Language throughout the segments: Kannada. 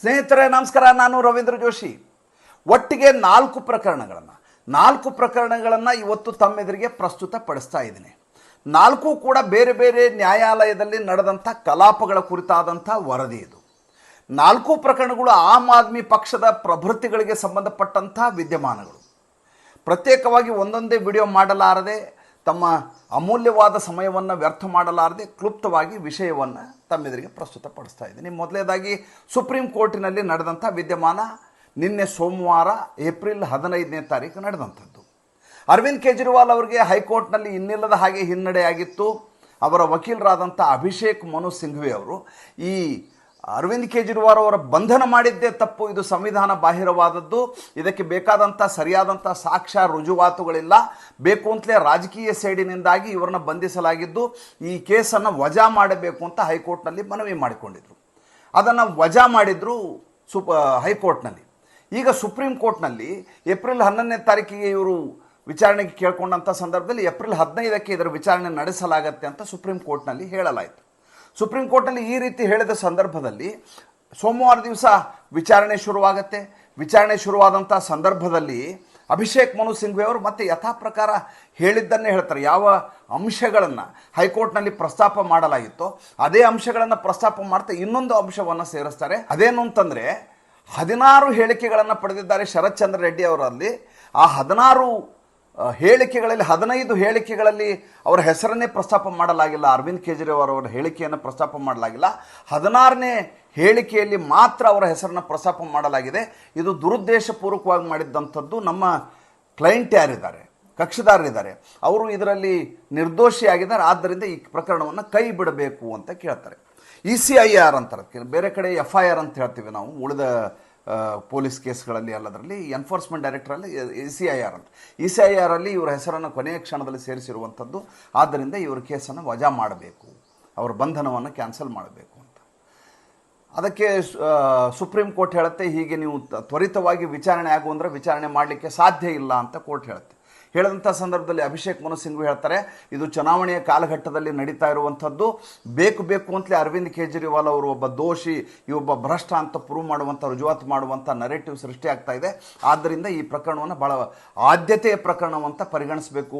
ಸ್ನೇಹಿತರೆ, ನಮಸ್ಕಾರ. ನಾನು ರವೀಂದ್ರ ಜೋಶಿ. ಒಟ್ಟಿಗೆ ನಾಲ್ಕು ಪ್ರಕರಣಗಳನ್ನು ನಾಲ್ಕು ಪ್ರಕರಣಗಳನ್ನು ಇವತ್ತು ತಮ್ಮೆದುರಿಗೆ ಪ್ರಸ್ತುತ ಪಡಿಸ್ತಾ ಇದ್ದೀನಿ. ನಾಲ್ಕು ಕೂಡ ಬೇರೆ ಬೇರೆ ನ್ಯಾಯಾಲಯದಲ್ಲಿ ನಡೆದಂಥ ಕಲಾಪಗಳ ಕುರಿತಾದಂಥ ವರದಿ ಇದು. ನಾಲ್ಕು ಪ್ರಕರಣಗಳು ಆಮ್ ಆದ್ಮಿ ಪಕ್ಷದ ಪ್ರಭೃತಿಗಳಿಗೆ ಸಂಬಂಧಪಟ್ಟಂಥ ವಿದ್ಯಮಾನಗಳು. ಪ್ರತ್ಯೇಕವಾಗಿ ಒಂದೊಂದೇ ವಿಡಿಯೋ ಮಾಡಲಾರದೆ ತಮ್ಮ ಅಮೂಲ್ಯವಾದ ಸಮಯವನ್ನು ವ್ಯರ್ಥ ಮಾಡಲಾರದೆ ಕ್ಲುಪ್ತವಾಗಿ ವಿಷಯವನ್ನು ತಮ್ಮೆದುರಿಗೆ ಪ್ರಸ್ತುತಪಡಿಸ್ತಾ ಇದ್ದೀನಿ. ಮೊದಲನೇದಾಗಿ ಸುಪ್ರೀಂ ಕೋರ್ಟಿನಲ್ಲಿ ನಡೆದಂಥ ವಿದ್ಯಮಾನ ನಿನ್ನೆ ಸೋಮವಾರ ಏಪ್ರಿಲ್ ಹದಿನೈದನೇ ತಾರೀಕು ನಡೆದಂಥದ್ದು. ಅರವಿಂದ್ ಕೇಜ್ರಿವಾಲ್ ಅವರಿಗೆ ಹೈಕೋರ್ಟ್ನಲ್ಲಿ ಇನ್ನಿಲ್ಲದ ಹಾಗೆ ಹಿನ್ನಡೆಯಾಗಿತ್ತು. ಅವರ ವಕೀಲರಾದಂಥ ಅಭಿಷೇಕ್ ಮನು ಸಿಂಘ್ವಿ ಅವರು ಈ ಅರವಿಂದ್ ಕೇಜ್ರಿವಾಲ್ ಅವರ ಬಂಧನ ಮಾಡಿದ್ದೇ ತಪ್ಪು. ಇದು ಸಂವಿಧಾನ ಬಾಹಿರವಾದದ್ದು. ಇದಕ್ಕೆ ಬೇಕಾದಂಥ ಸರಿಯಾದಂಥ ಸಾಕ್ಷ್ಯ, ರುಜುವಾತುಗಳಿಲ್ಲ. ಬೇಕು ಅಂತಲೇ ರಾಜಕೀಯ ಸೈಡಿನಿಂದಾಗಿ ಇವರನ್ನ ಬಂಧಿಸಲಾಗಿದ್ದು, ಈ ಕೇಸನ್ನು ವಜಾ ಮಾಡಬೇಕು ಅಂತ ಹೈಕೋರ್ಟ್ನಲ್ಲಿ ಮನವಿ ಮಾಡಿಕೊಂಡಿದ್ರು. ಅದನ್ನು ವಜಾ ಮಾಡಿದ್ರು ಸುಪ ಹೈಕೋರ್ಟ್ನಲ್ಲಿ. ಈಗ ಸುಪ್ರೀಂ ಕೋರ್ಟ್ನಲ್ಲಿ ಏಪ್ರಿಲ್ ಹನ್ನೊಂದನೇ ತಾರೀಕಿಗೆ ಇವರು ವಿಚಾರಣೆಗೆ ಕೇಳ್ಕೊಂಡಂಥ ಸಂದರ್ಭದಲ್ಲಿ ಏಪ್ರಿಲ್ ಹದಿನೈದಕ್ಕೆ ಇದರ ವಿಚಾರಣೆ ನಡೆಸಲಾಗತ್ತೆ ಅಂತ ಸುಪ್ರೀಂ ಕೋರ್ಟ್ನಲ್ಲಿ ಹೇಳಲಾಯಿತು. ಸುಪ್ರೀಂ ಕೋರ್ಟಲ್ಲಿ ಈ ರೀತಿ ಹೇಳಿದ ಸಂದರ್ಭದಲ್ಲಿ ಸೋಮವಾರ ದಿವಸ ವಿಚಾರಣೆ ಶುರುವಾಗುತ್ತೆ. ವಿಚಾರಣೆ ಶುರುವಾದಂಥ ಸಂದರ್ಭದಲ್ಲಿ ಅಭಿಷೇಕ್ ಮನು ಸಿಂಘ್ವಿ ಅವರು ಮತ್ತೆ ಯಥಾ ಪ್ರಕಾರ ಹೇಳಿದ್ದನ್ನೇ ಹೇಳ್ತಾರೆ. ಯಾವ ಅಂಶಗಳನ್ನು ಹೈಕೋರ್ಟ್ನಲ್ಲಿ ಪ್ರಸ್ತಾಪ ಮಾಡಲಾಗಿತ್ತೋ ಅದೇ ಅಂಶಗಳನ್ನು ಪ್ರಸ್ತಾಪ ಮಾಡ್ತಾ ಇನ್ನೊಂದು ಅಂಶವನ್ನು ಸೇರಿಸ್ತಾರೆ. ಅದೇನು ಅಂತಂದರೆ ಹದಿನಾರು ಹೇಳಿಕೆಗಳನ್ನು ಪಡೆದಿದ್ದಾರೆ ಶರತ್ ಚಂದ್ರ ರೆಡ್ಡಿ ಅವರಲ್ಲಿ. ಆ ಹದಿನಾರು ಹೇಳಿಕೆಗಳಲ್ಲಿ, ಹದಿನೈದು ಹೇಳಿಕೆಗಳಲ್ಲಿ ಅವರ ಹೆಸರನ್ನೇ ಪ್ರಸ್ತಾಪ ಮಾಡಲಾಗಿಲ್ಲ. ಅರವಿಂದ್ ಕೇಜ್ರಿವಾಲ್ ಅವರ ಹೇಳಿಕೆಯನ್ನು ಪ್ರಸ್ತಾಪ ಮಾಡಲಾಗಿಲ್ಲ. ಹದಿನಾರನೇ ಹೇಳಿಕೆಯಲ್ಲಿ ಮಾತ್ರ ಅವರ ಹೆಸರನ್ನು ಪ್ರಸ್ತಾಪ ಮಾಡಲಾಗಿದೆ. ಇದು ದುರುದ್ದೇಶಪೂರ್ವಕವಾಗಿ ಮಾಡಿದ್ದಂಥದ್ದು ನಮ್ಮ ಕ್ಲೈಂಟ್ ಯಾರಿದ್ದಾರೆ? ಕಕ್ಷಿದಾರರಿದ್ದಾರೆ. ಅವರು ಇದರಲ್ಲಿ ನಿರ್ದೋಷಿಯಾಗಿದ್ದಾರೆ. ಆದ್ದರಿಂದ ಈ ಪ್ರಕರಣವನ್ನು ಕೈ ಬಿಡಬೇಕು ಅಂತ ಕೇಳ್ತಾರೆ. ಇ ಸಿ ಐ ಆರ್ ಅಂತಾರೆ. ಬೇರೆ ಕಡೆ ಎಫ್ ಐ ಆರ್ ಅಂತ ಹೇಳ್ತೀವಿ ನಾವು. ಉಳಿದ ಪೊಲೀಸ್ ಕೇಸ್ಗಳಲ್ಲಿ ಅಲ್ಲದರಲ್ಲಿ ಎನ್ಫೋರ್ಸ್ಮೆಂಟ್ ಡೈರೆಕ್ಟರಲ್ಲಿ ಇ ಸಿ ಐ ಆರ್ ಅಂತ. ಇ ಸಿ ಐ ಆರಲ್ಲಿ ಇವರ ಹೆಸರನ್ನು ಕೊನೆಯ ಕ್ಷಣದಲ್ಲಿ ಸೇರಿಸಿರುವಂಥದ್ದು, ಆದ್ದರಿಂದ ಇವ್ರ ಕೇಸನ್ನು ವಜಾ ಮಾಡಬೇಕು. ಅವರ ಬಂಧನವನ್ನು ಕ್ಯಾನ್ಸಲ್ ಮಾಡಬೇಕು ಅಂತ. ಅದಕ್ಕೆ ಸುಪ್ರೀಂ ಕೋರ್ಟ್ ಹೇಳುತ್ತೆ, ಹೀಗೆ ನೀವು ತ್ವರಿತವಾಗಿ ವಿಚಾರಣೆ ಆಗು ಅಂದರೆ ವಿಚಾರಣೆ ಮಾಡಲಿಕ್ಕೆ ಸಾಧ್ಯ ಇಲ್ಲ ಅಂತ ಕೋರ್ಟ್ ಹೇಳುತ್ತೆ. ಹೇಳಿದಂಥ ಸಂದರ್ಭದಲ್ಲಿ ಅಭಿಷೇಕ್ ಮನು ಸಿಂಘ್ವಿ ಹೇಳ್ತಾರೆ, ಇದು ಚುನಾವಣೆಯ ಕಾಲಘಟ್ಟದಲ್ಲಿ ನಡೀತಾ ಇರುವಂಥದ್ದು. ಬೇಕು ಬೇಕು ಅಂತಲೇ ಅರವಿಂದ್ ಕೇಜ್ರಿವಾಲ್ ಅವರು ಒಬ್ಬ ದೋಷಿ, ಈ ಒಬ್ಬ ಭ್ರಷ್ಟ ಅಂತ ಪ್ರೂವ್ ಮಾಡುವಂಥ ರುಜುವಾತು ಮಾಡುವಂಥ ನರೇಟಿವ್ ಸೃಷ್ಟಿ ಆಗ್ತಾ ಇದೆ. ಆದ್ದರಿಂದ ಈ ಪ್ರಕರಣವನ್ನು ಭಾಳ ಆದ್ಯತೆಯ ಪ್ರಕರಣವಂತ ಪರಿಗಣಿಸಬೇಕು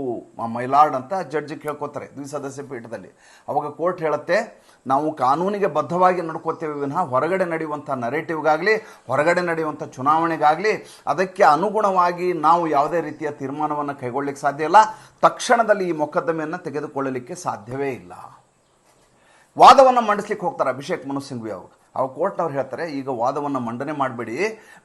ಮೈಲಾರ್ಡ್ ಅಂತ ಜಡ್ಜ್ ಕೇಳ್ಕೊತಾರೆ ದ್ವಿಸದಸ್ಯ ಪೀಠದಲ್ಲಿ. ಅವಾಗ ಕೋರ್ಟ್ ಹೇಳುತ್ತೆ, ನಾವು ಕಾನೂನಿಗೆ ಬದ್ಧವಾಗಿ ನಡ್ಕೋತೇವೆ ವಿನಃ ಹೊರಗಡೆ ನಡೆಯುವಂಥ ನರೇಟಿವ್ಗಾಗಲಿ ಹೊರಗಡೆ ನಡೆಯುವಂಥ ಚುನಾವಣೆಗಾಗಲಿ, ಅದಕ್ಕೆ ಅನುಗುಣವಾಗಿ ನಾವು ಯಾವುದೇ ರೀತಿಯ ತೀರ್ಮಾನವನ್ನು ಕೈಗೊಳ್ಳಲಿಕ್ಕೆ ಸಾಧ್ಯ ಇಲ್ಲ. ತಕ್ಷಣದಲ್ಲಿ ಈ ಮೊಕದ್ದಮೆಯನ್ನು ತೆಗೆದುಕೊಳ್ಳಲಿಕ್ಕೆ ಸಾಧ್ಯವೇ ಇಲ್ಲ. ವಾದವನ್ನು ಮಂಡಿಸ್ಲಿಕ್ಕೆ ಹೋಗ್ತಾರೆ ಅಭಿಷೇಕ್ ಮನು ಸಿಂಘ್ವಿ ಅವರು. ಅವಾಗ ಕೋರ್ಟ್ನವ್ರು ಹೇಳ್ತಾರೆ, ಈಗ ವಾದವನ್ನು ಮಂಡನೆ ಮಾಡಬೇಡಿ.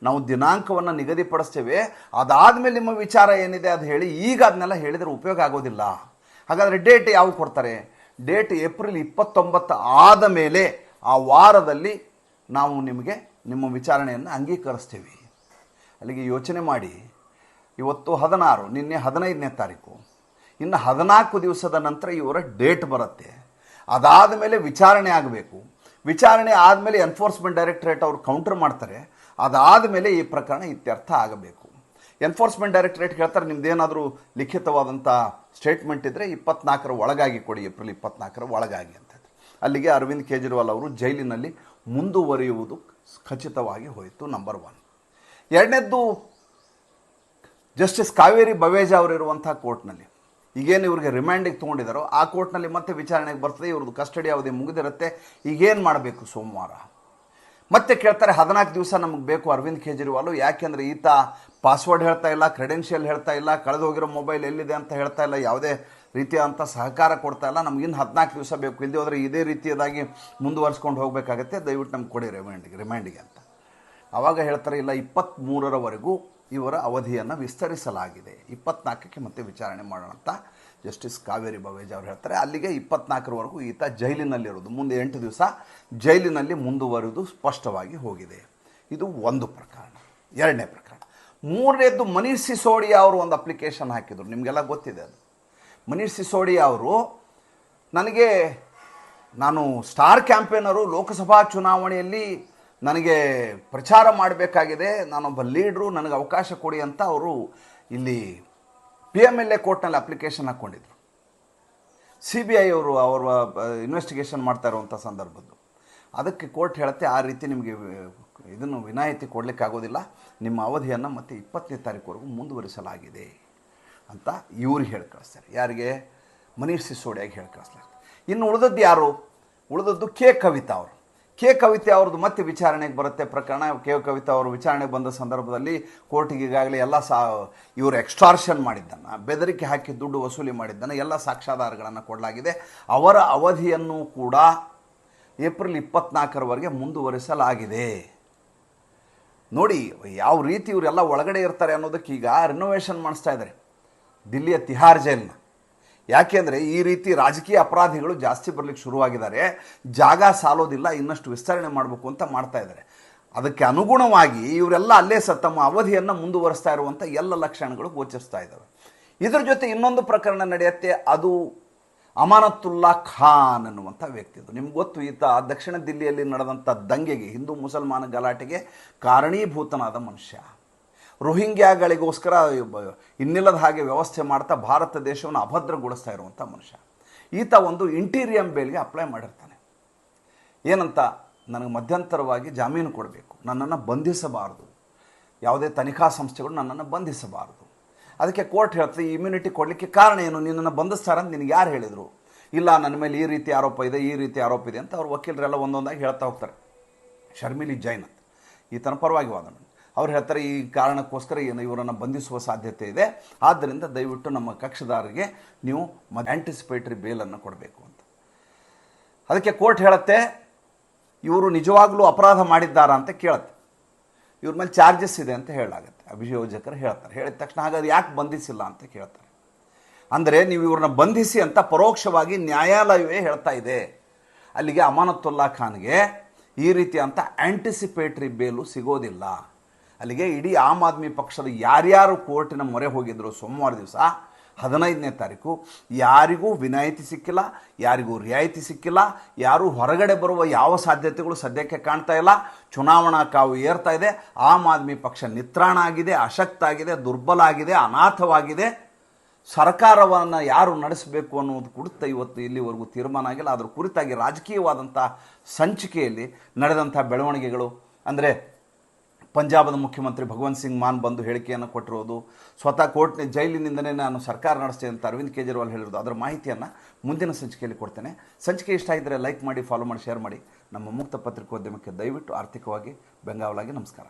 ನಾವು ದಿನಾಂಕವನ್ನು ನಿಗದಿಪಡಿಸ್ತೇವೆ. ಅದಾದಮೇಲೆ ನಿಮ್ಮ ವಿಚಾರ ಏನಿದೆ ಅದು ಹೇಳಿ, ಈಗ ಅದನ್ನೆಲ್ಲ ಹೇಳಿದರೆ ಉಪಯೋಗ ಆಗೋದಿಲ್ಲ. ಹಾಗಾದರೆ ಡೇಟ್ ಯಾವ ಕೊಡ್ತಾರೆ? ಡೇಟ್ ಏಪ್ರಿಲ್ ಇಪ್ಪತ್ತೊಂಬತ್ತು ಆದ ಮೇಲೆ ಆ ವಾರದಲ್ಲಿ ನಾವು ನಿಮಗೆ ನಿಮ್ಮ ವಿಚಾರಣೆಯನ್ನು ಅಂಗೀಕರಿಸ್ತೇವೆ. ಅಲ್ಲಿಗೆ ಯೋಚನೆ ಮಾಡಿ. ಇವತ್ತು ಹದಿನಾರು, ನಿನ್ನೆ ಹದಿನೈದನೇ ತಾರೀಕು. ಇನ್ನು ಹದಿನಾಲ್ಕು ದಿವಸದ ನಂತರ ಇವರ ಡೇಟ್ ಬರುತ್ತೆ. ಅದಾದ ಮೇಲೆ ವಿಚಾರಣೆ ಆಗಬೇಕು. ವಿಚಾರಣೆ ಆದಮೇಲೆ ಎನ್ಫೋರ್ಸ್ಮೆಂಟ್ ಡೈರೆಕ್ಟರೇಟ್ ಅವರು ಕೌಂಟರ್ ಮಾಡ್ತಾರೆ. ಅದಾದ ಮೇಲೆ ಈ ಪ್ರಕರಣ ಇತ್ಯರ್ಥ ಆಗಬೇಕು. ಎನ್ಫೋರ್ಸ್ಮೆಂಟ್ ಡೈರೆಕ್ಟರೇಟ್ ಹೇಳ್ತಾರೆ ನಿಮ್ಮದೇನಾದರೂ ಲಿಖಿತವಾದಂಥ ಸ್ಟೇಟ್ಮೆಂಟ್ ಇದ್ದರೆ ಇಪ್ಪತ್ನಾಲ್ಕರ ಒಳಗಾಗಿ ಕೊಡಿ, ಏಪ್ರಿಲ್ ಇಪ್ಪತ್ನಾಲ್ಕರ ಒಳಗಾಗಿ ಅಂತ ಅಲ್ಲಿಗೆ ಅರವಿಂದ್ ಕೇಜ್ರಿವಾಲ್ ಅವರು ಜೈಲಿನಲ್ಲಿ ಮುಂದುವರಿಯುವುದು ಖಚಿತವಾಗಿ ಹೋಯಿತು ನಂಬರ್ ಒನ್ ಎರಡನೇದ್ದು ಜಸ್ಟಿಸ್ ಕಾವೇರಿ ಬವೇಜ ಅವರಿರುವಂಥ ಕೋರ್ಟ್ನಲ್ಲಿ. ಈಗೇನು ಇವ್ರಿಗೆ ರಿಮ್ಯಾಂಡಿಗೆ ತೊಗೊಂಡಿದ್ದಾರೋ ಆ ಕೋರ್ಟ್ನಲ್ಲಿ ಮತ್ತೆ ವಿಚಾರಣೆಗೆ ಬರ್ತದೆ, ಇವ್ರದ್ದು ಕಸ್ಟಡಿ ಅವಧಿ ಮುಗಿದಿರುತ್ತೆ, ಈಗೇನು ಮಾಡಬೇಕು ಸೋಮವಾರ? ಮತ್ತೆ ಕೇಳ್ತಾರೆ, ಹದಿನಾಲ್ಕು ದಿವಸ ನಮಗೆ ಬೇಕು ಅರವಿಂದ್ ಕೇಜ್ರಿವಾಲು, ಯಾಕೆಂದರೆ ಈತ ಪಾಸ್ವರ್ಡ್ ಹೇಳ್ತಾ ಇಲ್ಲ ಕ್ರೆಡೆನ್ಷಿಯಲ್ ಹೇಳ್ತಾ ಇಲ್ಲ ಕಳೆದು ಹೋಗಿರೋ ಮೊಬೈಲ್ ಎಲ್ಲಿದೆ ಅಂತ ಹೇಳ್ತಾ ಇಲ್ಲ, ಯಾವುದೇ ರೀತಿಯಾದಂಥ ಸಹಕಾರ ಕೊಡ್ತಾ ಇಲ್ಲ ನಮಗಿನ್ನು ಹದಿನಾಲ್ಕು ದಿವಸ ಬೇಕು ಇಲ್ಲದೆ ಹೋದರೆ ಇದೇ ರೀತಿಯದಾಗಿ ಮುಂದುವರ್ಸ್ಕೊಂಡು ಹೋಗಬೇಕಾಗತ್ತೆ, ದಯವಿಟ್ಟು ನಮ್ಗೆ ಕೊಡಿ ರಿಮ್ಯಾಂಡಿಗೆ ರಿಮ್ಯಾಂಡಿಗೆ ಅಂತ. ಆವಾಗ ಹೇಳ್ತಾರೆ, ಇಲ್ಲ ಇಪ್ಪತ್ತ್ಮೂರರವರೆಗೂ ಇವರ ಅವಧಿಯನ್ನು ವಿಸ್ತರಿಸಲಾಗಿದೆ. ಇಪ್ಪತ್ನಾಲ್ಕಕ್ಕೆ ಮತ್ತೆ ವಿಚಾರಣೆ ಮಾಡೋಣ ಅಂತ ಜಸ್ಟಿಸ್ ಕಾವೇರಿ ಬವೇಜ್ ಅವರು ಹೇಳ್ತಾರೆ. ಅಲ್ಲಿಗೆ ಇಪ್ಪತ್ನಾಲ್ಕರವರೆಗೂ ಈತ ಜೈಲಿನಲ್ಲಿರೋದು. ಮುಂದೆ ಎಂಟು ದಿವಸ ಜೈಲಿನಲ್ಲಿ ಮುಂದುವರಿದು ಸ್ಪಷ್ಟವಾಗಿ ಹೋಗಿದೆ. ಇದು ಒಂದು ಪ್ರಕರಣ. ಎರಡನೇ ಪ್ರಕರಣ. ಮೂರನೇದ್ದು ಮನೀಷ್ ಸಿಸೋಡಿಯಾ ಅವರು ಒಂದು ಅಪ್ಲಿಕೇಶನ್ ಹಾಕಿದರು. ನಿಮಗೆಲ್ಲ ಗೊತ್ತಿದೆ ಅದು. ಮನೀಷ್ ಸಿಸೋಡಿಯಾ ಅವರು, ನನಗೆ ನಾನು ಸ್ಟಾರ್ ಕ್ಯಾಂಪೇನರು, ಲೋಕಸಭಾ ಚುನಾವಣೆಯಲ್ಲಿ ನನಗೆ ಪ್ರಚಾರ ಮಾಡಬೇಕಾಗಿದೆ, ನಾನೊಬ್ಬ ಲೀಡ್ರು, ನನಗೆ ಅವಕಾಶ ಕೊಡಿ ಅಂತ ಅವರು ಇಲ್ಲಿ ಪಿ ಎಂ ಎಲ್ ಎ ಕೋರ್ಟ್ನಲ್ಲಿ ಅಪ್ಲಿಕೇಶನ್ ಹಾಕ್ಕೊಂಡಿದ್ರು. ಸಿ ಬಿ ಐ ಅವರು ಅವರ ಇನ್ವೆಸ್ಟಿಗೇಷನ್ ಮಾಡ್ತಾ ಇರುವಂಥ ಸಂದರ್ಭದ್ದು. ಅದಕ್ಕೆ ಕೋರ್ಟ್ ಹೇಳುತ್ತೆ, ಆ ರೀತಿ ನಿಮಗೆ ಇದನ್ನು ವಿನಾಯಿತಿ ಕೊಡಲಿಕ್ಕಾಗೋದಿಲ್ಲ ನಿಮ್ಮ ಅವಧಿಯನ್ನು ಮತ್ತೆ ಇಪ್ಪತ್ತನೇ ತಾರೀಕುವರೆಗೂ ಮುಂದುವರಿಸಲಾಗಿದೆ ಅಂತ ಇವ್ರಿಗೆ ಹೇಳಿ ಕಳಿಸ್ತಾರೆ. ಯಾರಿಗೆ? ಮನೀಷ್ ಸಿಸೋಡಿಯಾಗಿ ಹೇಳಿ ಕಳಿಸ್ಲಾಗ್ತದೆ ಇನ್ನು ಉಳಿದದ್ದು ಯಾರು? ಉಳಿದದ್ದು ಕೆ. ಕವಿತಾ ಅವರು. ಕೆ ಕವಿತೆ ಅವ್ರದ್ದು ಮತ್ತೆ ವಿಚಾರಣೆಗೆ ಬರುತ್ತೆ ಪ್ರಕರಣ. ಕೆ ಕವಿತಾ ಅವರು ವಿಚಾರಣೆಗೆ ಬಂದ ಸಂದರ್ಭದಲ್ಲಿ ಕೋರ್ಟಿಗೆ ಈಗಾಗಲೇ ಎಲ್ಲ ಸಾ, ಇವರು ಎಕ್ಸ್ಟಾರ್ಷನ್ ಮಾಡಿದ್ದನ್ನು, ಬೆದರಿಕೆ ಹಾಕಿ ದುಡ್ಡು ವಸೂಲಿ ಮಾಡಿದ್ದನ್ನು ಎಲ್ಲ ಸಾಕ್ಷ್ಯಾಧಾರಗಳನ್ನು ಕೊಡಲಾಗಿದೆ. ಅವರ ಅವಧಿಯನ್ನು ಕೂಡ ಏಪ್ರಿಲ್ ಇಪ್ಪತ್ನಾಲ್ಕರವರೆಗೆ ಮುಂದುವರಿಸಲಾಗಿದೆ. ನೋಡಿ, ಯಾವ ರೀತಿ ಇವರೆಲ್ಲ ಒಳಗಡೆ ಇರ್ತಾರೆ ಅನ್ನೋದಕ್ಕೆ ಈಗ ರಿನೋವೇಷನ್ ಮಾಡಿಸ್ತಾ ಇದ್ದಾರೆ. ದಿಲ್ಲಿಯ ತಿಹಾರ್ ಜೈಲ್ನ. ಯಾಕೆಂದರೆ ಈ ರೀತಿ ರಾಜಕೀಯ ಅಪರಾಧಿಗಳು ಜಾಸ್ತಿ ಬರಲಿಕ್ಕೆ ಶುರುವಾಗಿದ್ದಾರೆ. ಜಾಗ ಸಾಲೋದಿಲ್ಲ, ಇನ್ನಷ್ಟು ವಿಸ್ತರಣೆ ಮಾಡಬೇಕು ಅಂತ ಮಾಡ್ತಾ ಇದ್ದಾರೆ. ಅದಕ್ಕೆ ಅನುಗುಣವಾಗಿ ಇವರೆಲ್ಲ ಅಲ್ಲೇ ಸ ತಮ್ಮ ಅವಧಿಯನ್ನು ಮುಂದುವರಿಸ್ತಾ ಇರುವಂಥ ಎಲ್ಲ ಲಕ್ಷಣಗಳು ಗೋಚರಿಸ್ತಾ ಇದ್ದಾವೆ. ಇದರ ಜೊತೆ ಇನ್ನೊಂದು ಪ್ರಕರಣ ನಡೆಯುತ್ತೆ, ಅದು ಅಮಾನತುಲ್ಲಾ ಖಾನ್ ಅನ್ನುವಂಥ ವ್ಯಕ್ತಿ ಇದು ನಿಮ್ಗೆ ಗೊತ್ತು, ಈತ ದಕ್ಷಿಣ ದಿಲ್ಲಿಯಲ್ಲಿ ನಡೆದಂಥ ದಂಗೆಗೆ, ಹಿಂದೂ ಮುಸಲ್ಮಾನ ಗಲಾಟೆಗೆ ಕಾರಣೀಭೂತನಾದ ಮನುಷ್ಯ. ರೋಹಿಂಗ್ಯಾಗಳಿಗೋಸ್ಕರ ಇನ್ನಿಲ್ಲದ ಹಾಗೆ ವ್ಯವಸ್ಥೆ ಮಾಡ್ತಾ ಭಾರತ ದೇಶವನ್ನು ಅಭದ್ರಗೊಳಿಸ್ತಾ ಇರುವಂಥ ಮನುಷ್ಯ. ಈತ ಒಂದು ಇಂಟೀರಿಯಂ ಬೇಲ್ಗೆ ಅಪ್ಲೈ ಮಾಡಿರ್ತಾನೆ. ಏನಂತ? ನನಗೆ ಮಧ್ಯಂತರವಾಗಿ ಜಾಮೀನು ಕೊಡಬೇಕು. ನನ್ನನ್ನು ಬಂಧಿಸಬಾರದು. ಯಾವುದೇ ತನಿಖಾ ಸಂಸ್ಥೆಗಳು ನನ್ನನ್ನು ಬಂಧಿಸಬಾರದು. ಅದಕ್ಕೆ ಕೋರ್ಟ್ ಹೇಳ್ತದೆ, ಇಮ್ಯುನಿಟಿ ಕೊಡಲಿಕ್ಕೆ ಕಾರಣ ಏನು? ನಿನ್ನನ್ನು ಬಂಧಿಸ್ತಾರೆ ಅಂತ ನಿನಗೆ ಯಾರು ಹೇಳಿದರು? ಇಲ್ಲ, ನನ್ನ ಮೇಲೆ ಈ ರೀತಿ ಆರೋಪ ಇದೆ, ಈ ರೀತಿ ಆರೋಪ ಇದೆ ಅಂತ ಅವ್ರ ವಕೀಲರೆಲ್ಲ ಒಂದೊಂದಾಗಿ ಹೇಳ್ತಾ ಹೋಗ್ತಾರೆ. ಶರ್ಮಿಲಿ ಜೈನ್ ಅಂತ ಈತನ ಪರವಾಗಿ ವಾದ ಮಾಡಿ ಅವ್ರು ಹೇಳ್ತಾರೆ, ಈ ಕಾರಣಕ್ಕೋಸ್ಕರ ಏನು ಇವರನ್ನು ಬಂಧಿಸುವ ಸಾಧ್ಯತೆ ಇದೆ. ಆದ್ದರಿಂದ ದಯವಿಟ್ಟು ನಮ್ಮ ಕಕ್ಷದಾರರಿಗೆ ನೀವು ಆ್ಯಂಟಿಸಿಪೇಟರಿ ಬೇಲನ್ನು ಕೊಡಬೇಕು ಅಂತ. ಅದಕ್ಕೆ ಕೋರ್ಟ್ ಹೇಳುತ್ತೆ, ಇವರು ನಿಜವಾಗ್ಲೂ ಅಪರಾಧ ಮಾಡಿದ್ದಾರಾ ಅಂತ ಕೇಳುತ್ತೆ. ಇವ್ರ ಮೇಲೆ ಚಾರ್ಜಸ್ ಇದೆ ಅಂತ ಹೇಳಲಾಗುತ್ತೆ. ಅಭಿಯೋಜಕರು ಹೇಳ್ತಾರೆ. ಹೇಳಿದ ತಕ್ಷಣ ಹಾಗಾದ್ರೆ ಯಾಕೆ ಬಂಧಿಸಿಲ್ಲ ಅಂತ ಕೇಳ್ತಾರೆ. ಅಂದರೆ ನೀವು ಇವ್ರನ್ನ ಬಂಧಿಸಿ ಅಂತ ಪರೋಕ್ಷವಾಗಿ ನ್ಯಾಯಾಲಯವೇ ಹೇಳ್ತಾ ಇದೆ. ಅಲ್ಲಿಗೆ ಅಮಾನತುಲ್ಲಾ ಖಾನ್ಗೆ ಈ ರೀತಿ ಅಂತ ಆ್ಯಂಟಿಸಿಪೇಟ್ರಿ ಬೇಲು ಸಿಗೋದಿಲ್ಲ. ಅಲ್ಲಿಗೆ ಇಡೀ ಆಮ್ ಆದ್ಮಿ ಪಕ್ಷದ ಯಾರ್ಯಾರು ಕೋರ್ಟಿನ ಮೊರೆ ಹೋಗಿದ್ರು ಸೋಮವಾರ ದಿವಸ, ಹದಿನೈದನೇ ತಾರೀಕು, ಯಾರಿಗೂ ವಿನಾಯಿತಿ ಸಿಕ್ಕಿಲ್ಲ, ಯಾರಿಗೂ ರಿಯಾಯಿತಿ ಸಿಕ್ಕಿಲ್ಲ, ಯಾರೂ ಹೊರಗಡೆ ಬರುವ ಯಾವ ಸಾಧ್ಯತೆಗಳು ಸದ್ಯಕ್ಕೆ ಕಾಣ್ತಾ ಇಲ್ಲ, ಚುನಾವಣಾ ಕಾವು ಏರ್ತಾ ಇದೆ, ಆಮ್ ಆದ್ಮಿ ಪಕ್ಷ ನಿತ್ರಾಣ ಆಗಿದೆ, ಅಶಕ್ತ ಆಗಿದೆ, ದುರ್ಬಲ ಆಗಿದೆ, ಅನಾಥವಾಗಿದೆ. ಸರ್ಕಾರವನ್ನು ಯಾರು ನಡೆಸಬೇಕು ಅನ್ನೋದು ಕುರಿತ ಇವತ್ತು ಇಲ್ಲಿವರೆಗೂ ತೀರ್ಮಾನ ಆಗಿಲ್ಲ. ಅದರ ಕುರಿತಾಗಿ ರಾಜಕೀಯವಾದಂಥ ಸಂಚಿಕೆಯಲ್ಲಿ ನಡೆದಂಥ ಬೆಳವಣಿಗೆಗಳು, ಅಂದರೆ ಪಂಜಾಬದ ಮುಖ್ಯಮಂತ್ರಿ ಭಗವಂತ್ ಸಿಂಗ್ ಮಾನ್ ಬಂದು ಹೇಳಿಕೆಯನ್ನು ಕೊಟ್ಟಿರೋದು ಸ್ವತಃ ಕೋರ್ಟ್ನ ಜೈಲಿನಿಂದನೇ ನಾನು ಸರ್ಕಾರ ನಡೆಸ್ತೇನೆ ಅಂತ ಅರವಿಂದ್ ಕೇಜ್ರಿವಾಲ್ ಹೇಳಿರೋದು ಅದರ ಮಾಹಿತಿಯನ್ನು ಮುಂದಿನ ಸಂಚಿಕೆಯಲ್ಲಿ ಕೊಡ್ತೇನೆ. ಸಂಚಿಕೆ ಇಷ್ಟ ಇದ್ದರೆ ಲೈಕ್ ಮಾಡಿ, ಫಾಲೋ ಮಾಡಿ, ಶೇರ್ ಮಾಡಿ. ನಮ್ಮ ಮುಕ್ತ ಪತ್ರಿಕೋದ್ಯಮಕ್ಕೆ ದಯವಿಟ್ಟು ಆರ್ಥಿಕವಾಗಿ ಬೆಂಗಾವಲಾಗಿ ನಮಸ್ಕಾರ.